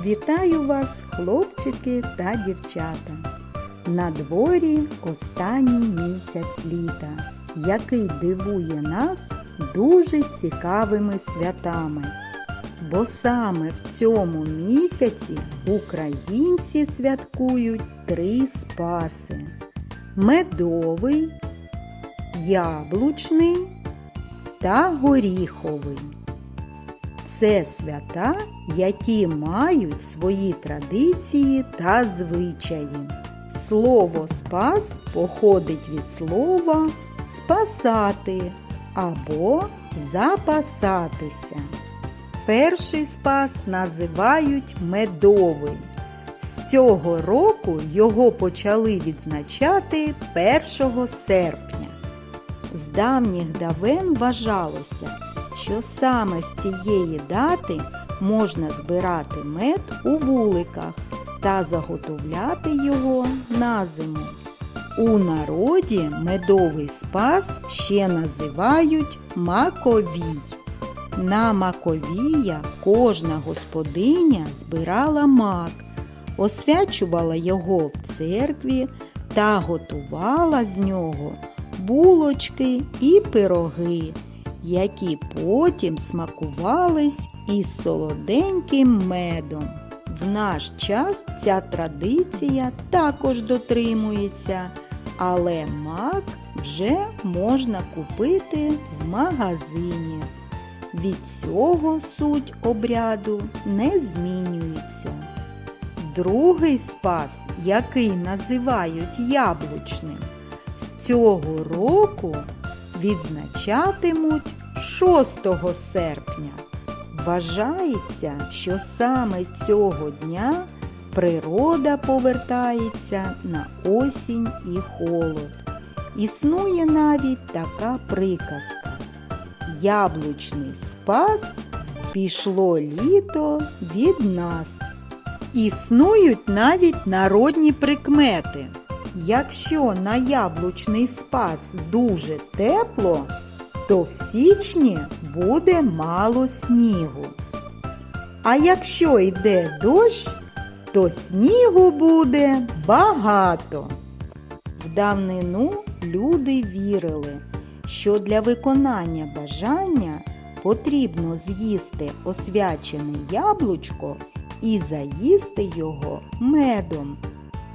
Вітаю вас, хлопчики та дівчата. На дворі останній місяць літа, який дивує нас дуже цікавими святами. Бо саме в цьому місяці українці святкують три спаси: медовий, яблучний та горіховий. Це свята, які мають свої традиції та звичаї. Слово спас походить від слова спасати або запасатися. Перший спас називають медовий. З цього року його почали відзначати 1 серпня. З давніх давен вважалося, що саме з цієї дати можна збирати мед у вуликах та заготовляти його на зиму. У народі медовий спас ще називають маковій. На маковія кожна господиня збирала мак, освячувала його в церкві та готувала з нього булочки і пироги, які потім смакувались із солоденьким медом. В наш час ця традиція також дотримується, але мак вже можна купити в магазині. Від цього суть обряду не змінюється. Другий спас, який називають яблучним, з цього року відзначатимуть 6 серпня. Вважається, що саме цього дня природа повертається на осінь і холод. Існує навіть така приказка. Яблучний спас пішло літо від нас. Існують навіть народні прикмети. Якщо на яблучний спас дуже тепло, то в січні буде мало снігу. А якщо йде дощ, то снігу буде багато. В давнину люди вірили, що для виконання бажання потрібно з'їсти освячене яблучко і заїсти його медом.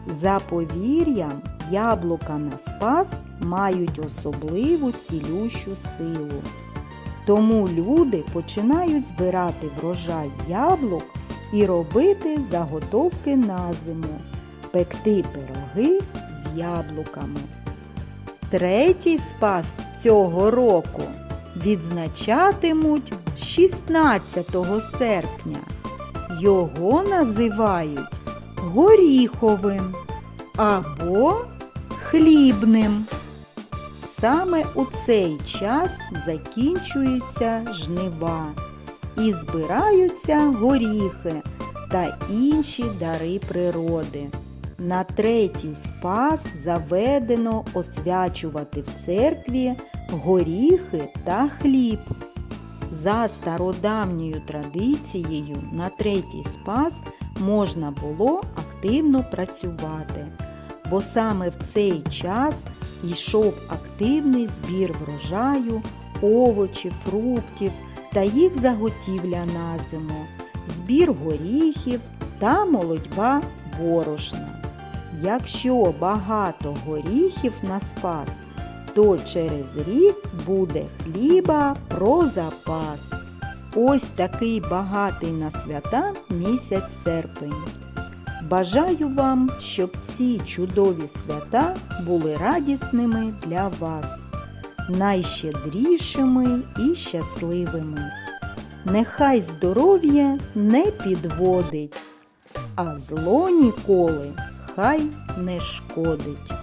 За повір'ям, яблука на спас мають особливу цілющу силу. Тому люди починають збирати врожай яблук і робити заготовки на зиму, пекти пироги з яблуками. Третій спас цього року відзначатимуть 16 серпня. Його називають горіховим або хлібним. Саме у цей час закінчуються жнива і збираються горіхи та інші дари природи. На третій спас заведено освячувати в церкві горіхи та хліб. За стародавньою традицією на третій спас можна було активно працювати, бо саме в цей час йшов активний збір врожаю, овочів, фруктів та їх заготівля на зиму, збір горіхів та молодьба борошна. Якщо багато горіхів на спас, то через рік буде хліба про запас. Ось такий багатий на свята місяць серпень. Бажаю вам, щоб ці чудові свята були радісними для вас, найщедрішими і щасливими. Нехай здоров'я не підводить, а зло ніколи хай не шкодить.